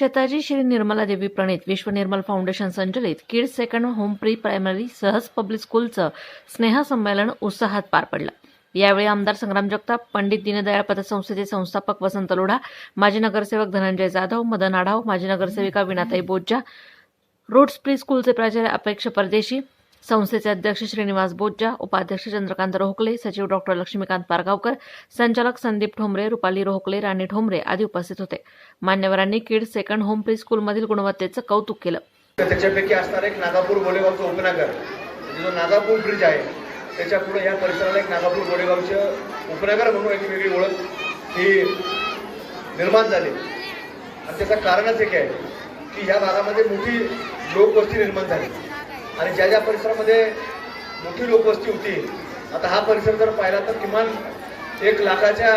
शताजी श्री निर्मला देवी प्रणित विश्व निर्मल फाउंडेशन संचलित kids second home pre primary Sahaj public स्कूलचं स्नेहसंमेलन उत्साहात पार पडलं. यावेळी आमदार संग्राम जगताप पंडित दीनदयाळ पतसंस्थेचे संस्थापक वसंत लोढा माजी नगरसेवक धनंजय जाधव मदन आढाव माजी नगरसेविका विनाताई बोज्जा रोड्स प्री स्कूलचे प्राचार्य अपेक्ष परदेशी संस्थेचे अध्यक्ष श्रीनिवास बोज्जा उपाध्यक्ष चंद्रकांत रोहकले सचिव डॉक्टर लक्ष्मीकांत पारगावकर संचालक संदीप ठोंबरे रुपाली रोहकले राणी ठोंबरे आदी उपस्थित होते. मान्यवरांनी किड सेकंड होम प्री स्कूलमधील गुणवत्तेचं कौतुक केलं. त्याच्यापैकी असणार एक नागापूर गोलेगावचं उपनगर. जो नागापूर ब्रिज आहे त्याच्या पुढे या परिसराला एक नागापूर गोडेगावचं उपनगर म्हणून एक वेगळी ओळख ही निर्माण झाली. आणि त्याचं कारणच एक आहे की ह्या भागामध्ये मोठी लोकवस्ती निर्माण झाली. आणि ज्या ज्या परिसरामध्ये मोठी लोकवस्ती होती आता हा परिसर जर पाहिला तर किमान एक लाखाच्या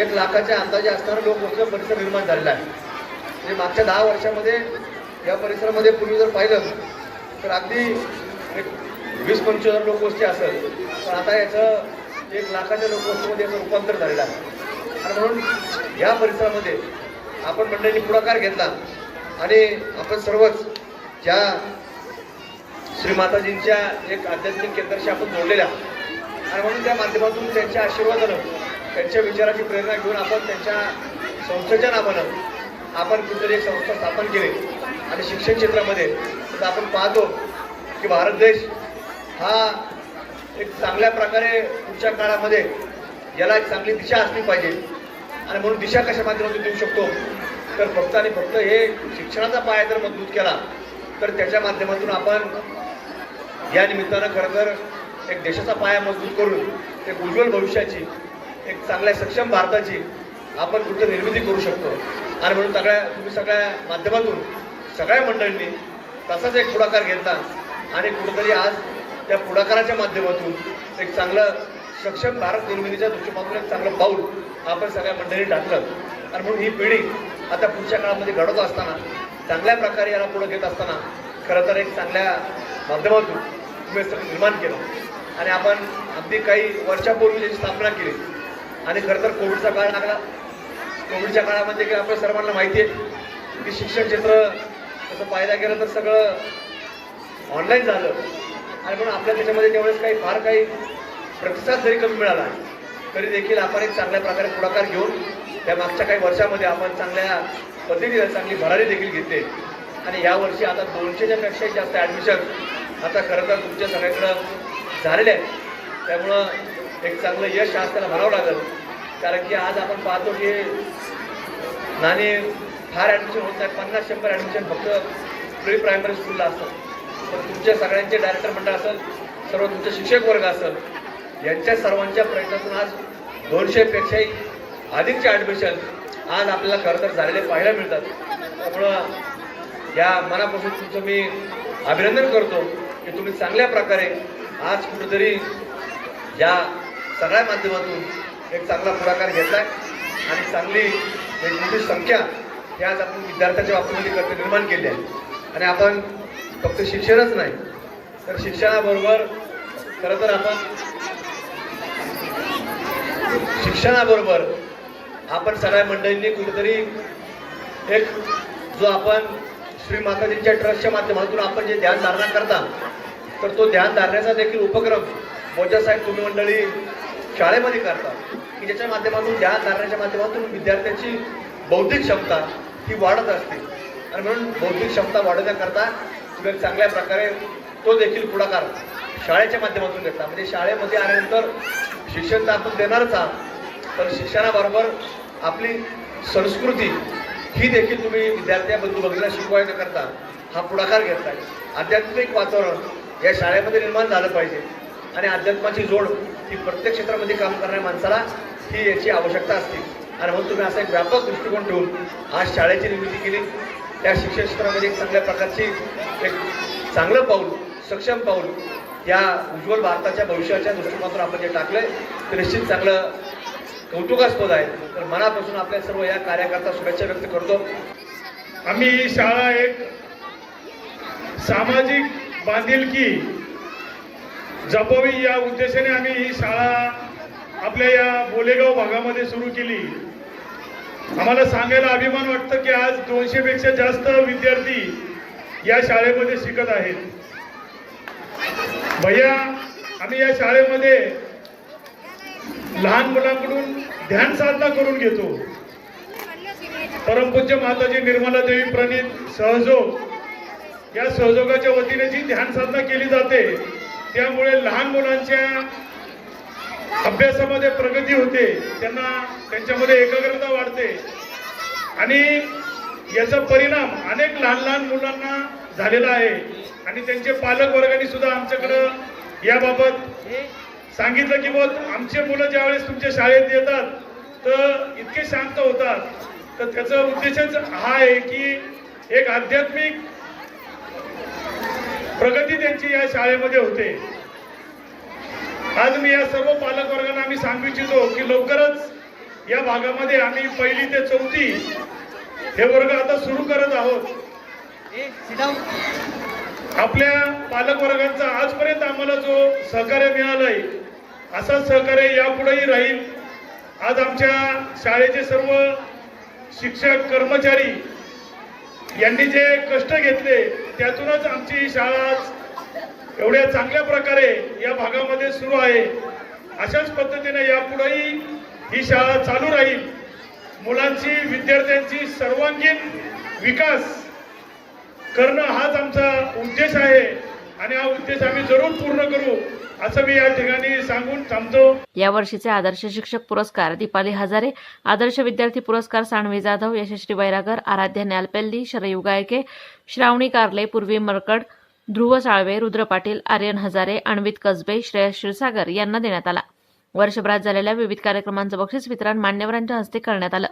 एक लाखाच्या अंदाजे असणारा लोकवस्तीचा परिसर निर्माण झालेला आहे. म्हणजे मागच्या दहा वर्षामध्ये या परिसरामध्ये पूर्वी जर पाहिलं तर अगदी एक वीस पंचवीस हजार लोकवस्ती असेल पण आता याचं एक लाखाच्या लोकवस्तीमध्ये याचं रूपांतर झालेलं आहे. आणि म्हणून या परिसरामध्ये आपण मंडळींनी पुढाकार घेतला आणि आपण सर्वच ज्या श्री माताजींच्या एक आध्यात्मिक केंद्राशी आपण जोडलेल्या आणि म्हणून त्या माध्यमातून त्यांच्या आशीर्वादानं त्यांच्या विचाराची प्रेरणा घेऊन आपण त्यांच्या संस्थेच्या नावानं आपण कुठेतरी एक संस्था स्थापन केली. आणि शिक्षण क्षेत्रामध्ये तर आपण पाहतो की भारत देश हा एक चांगल्या प्रकारे पुढच्या काळामध्ये याला एक चांगली दिशा असली पाहिजे. आणि म्हणून दिशा कशा माध्यमातून देऊ शकतो? तर फक्त आणि फक्त हे शिक्षणाचा पाया जर मजबूत केला. तर त्याच्या माध्यमातून आपण या निमित्तानं खरं तर एक देशाचा पाया मजबूत करून एक उज्ज्वल भविष्याची एक चांगल्या सक्षम भारताची आपण कुठं निर्मिती करू शकतो. आणि म्हणून सगळ्या तुम्ही सगळ्या माध्यमातून सगळ्या मंडळींनी तसाच एक पुढाकार घेतला आणि कुठंतरी आज त्या पुढाकाराच्या माध्यमातून एक चांगलं सक्षम भारत निर्मितीच्या दृष्टिकोनातून एक चांगलं पाऊल आपण सगळ्या मंडळी टाकलं. आणि म्हणून ही पिढी आता पुढच्या काळामध्ये घडवत असताना चांगल्या प्रकारे याला पुढे घेत असताना खरं तर एक चांगल्या माध्यमातून तुम्ही निर्माण केलं. आणि आपण अगदी काही वर्षापूर्वी त्याची स्थापना केली. आणि खरं तर कोविडचा काळ लागला. कोविडच्या काळामध्ये म्हणजे की आपल्या सर्वांना माहिती आहे की शिक्षण क्षेत्र तसं पाहायला गेलं तर सगळं ऑनलाईन झालं. आणि म्हणून आपल्या त्याच्यामध्ये त्यावेळेस काही फार काही प्रतिसाद जरी कमी मिळाला तरी देखील आपण एक चांगल्या प्रकारे पुढाकार घेऊन त्या मागच्या काही वर्षामध्ये आपण चांगल्या पद्धतीने चांगली भरारी देखील घेतली. आणि यावर्षी आता दोनशेच्या पेक्षाही जास्त ॲडमिशन आता खरं तर तुमच्या सगळ्याकडं झालेले आहेत. त्यामुळं एक चांगलं यश आज त्याला भरावं लागेल. कारण की आज आपण पाहतो की नाणे फार ॲडमिशन होत नाही पन्नास शंभर ॲडमिशन फक्त प्री प्रायमरी स्कूलला असतं पण तुमच्या सगळ्यांचे डायरेक्टर मंडळ असेल सर्व तुमचे शिक्षक वर्ग असेल यांच्या सर्वांच्या प्रयत्नातून आज दोनशेपेक्षाही अधिकचे ॲडमिशन आज आपल्याला खरं तर झालेले पाहायला मिळतात. त्यामुळं या मनापासून तुमचं मी अभिनंदन करतो की तुम्ही चांगल्या प्रकारे आज कुठेतरी या सगळ्या माध्यमातून एक चांगला पुढाकार आहे आणि चांगली एक मोठी संख्या ही आज आपण विद्यार्थ्यांच्या बाबतीमध्ये करते निर्माण केली आहे. आणि आपण फक्त शिक्षणच नाही तर शिक्षणाबरोबर खरं तर आपण शिक्षणाबरोबर आपण सगळ्या मंडळींनी कुठेतरी एक जो आपण श्री माताजींच्या ट्रस्टच्या माध्यमातून आपण जे ध्यान धारणा करता तर तो ध्यान धारण्याचा देखील उपक्रम मोजा साहेब तुम्ही मंडळी शाळेमध्ये करता. की ज्याच्या माध्यमातून ध्यान धारण्याच्या माध्यमातून विद्यार्थ्यांची बौद्धिक क्षमता ही वाढत असते. आणि म्हणून बौद्धिक क्षमता वाढवण्याकरता तुम्ही चांगल्या प्रकारे तो देखील पुढाकार शाळेच्या माध्यमातून घेता. म्हणजे शाळेमध्ये आल्यानंतर शिक्षण तर आपण देणारच आहात. पण शिक्षणाबरोबर आपली संस्कृती ही देखील तुम्ही विद्यार्थ्यांबद्दल बघायला शिकवाय न करता हा पुढाकार घेतलाय. आध्यात्मिक वातावरण या शाळेमध्ये निर्माण झालं पाहिजे. आणि अध्यात्माची जोड ही प्रत्येक क्षेत्रामध्ये काम करणाऱ्या माणसाला ही याची आवश्यकता असते. आणि म्हणून तुम्ही असा एक व्यापक दृष्टिकोन ठेवून आज शाळेची निर्मिती केली. त्या शिक्षण क्षेत्रामध्ये एक चांगल्या प्रकारची एक चांगलं पाऊल सक्षम पाऊल या उज्ज्वल भारताच्या भविष्याच्या दृष्टिकोनातून आपण जे टाकलं ते निश्चित चांगलं कौतुकास्पद आहे. तर मनापासून आपल्या सर्व या कार्यकर्ता शुभेच्छा व्यक्त करतो. आम्ही ही शाळा एक सामाजिक बांधिलकी जपावी या उद्देशाने आम्ही ही शाळा आपल्या या बोलेगाव भागामध्ये सुरू केली. आम्हाला सांगायला अभिमान वाटतं की आज दोनशेपेक्षा जास्त विद्यार्थी या शाळेमध्ये शिकत आहेत. भैया आम्ही या शाळेमध्ये लहान मुलांकडून ध्यान साधना करून घेतो. परमपूज्य माताजी निर्मला देवी प्रणित सहजोग या सहयोगाच्या वतीने जी ध्यान साधना केली जाते त्यामुळे लहान मुलांच्या अभ्यासामध्ये प्रगती होते त्यांना त्यांच्यामध्ये एकाग्रता वाढते. आणि याचा परिणाम अनेक लहान लहान मुलांना झालेला आहे. आणि त्यांचे पालक वर्गाने सुद्धा आमच्याकडं याबाबत सांगितलं की बघ आमचे मुलं ज्यावेळेस तुमच्या शाळेत येतात तर इतके शांत होतात. तर त्याचा उद्देशच हा आहे की एक आध्यात्मिक प्रगती त्यांची या शाळेमध्ये होते. आज मी या सर्व पालक वर्गांना आम्ही सांगू इच्छितो की लवकरच या भागामध्ये आम्ही पहिली ते चौथी हे वर्ग आता सुरू करत आहोत. आपल्या पालक वर्गांचा आजपर्यंत आम्हाला जो सहकार्य मिळालंय असा सहकार्य यापुढेही राहील. आज आमच्या शाळेचे सर्व शिक्षक कर्मचारी यांनी जे कष्ट घेतले त्यातूनच आमची शाळा एवढ्या चांगल्या प्रकारे या भागामध्ये सुरू आहे. अशाच पद्धतीने यापुढेही ही शाळा चालू राहील. मुलांची विद्यार्थ्यांची सर्वांगीण विकास करणं हाच आमचा उद्देश आहे. आणि हा उद्देश आम्ही जरूर पूर्ण करू असं मी या ठिकाणी सांगून थांबतो. यावर्षीचे आदर्श शिक्षक पुरस्कार दीपाली हजारे आदर्श विद्यार्थी पुरस्कार साणवी जाधव यशस्वी बैरागर आराध्या न्यालपेल्ली शरयू गायके श्रावणी कारले पूर्वी मरकड ध्रुव साळवे रुद्र पाटील आर्यन हजारे अण्वित कसबे श्रेयस क्षीरसागर यांना देण्यात आला. वर्षभरात झालेल्या विविध कार्यक्रमांचं बक्षीस वितरण मान्यवरांच्या हस्ते करण्यात आलं.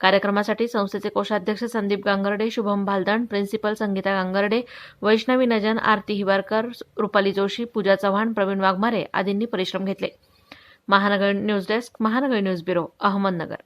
कार्यक्रमासाठी संस्थेचे कोषाध्यक्ष संदीप गांगर्डे शुभम भालदण प्रिन्सिपल संगीता गांगर्डे वैष्णवी नजन आरती हिवारकर रुपाली जोशी पूजा चव्हाण प्रवीण वाघमारे आदींनी परिश्रम घेतले. Mahanagar news desk Mahanagar news bureau Ahmednagar.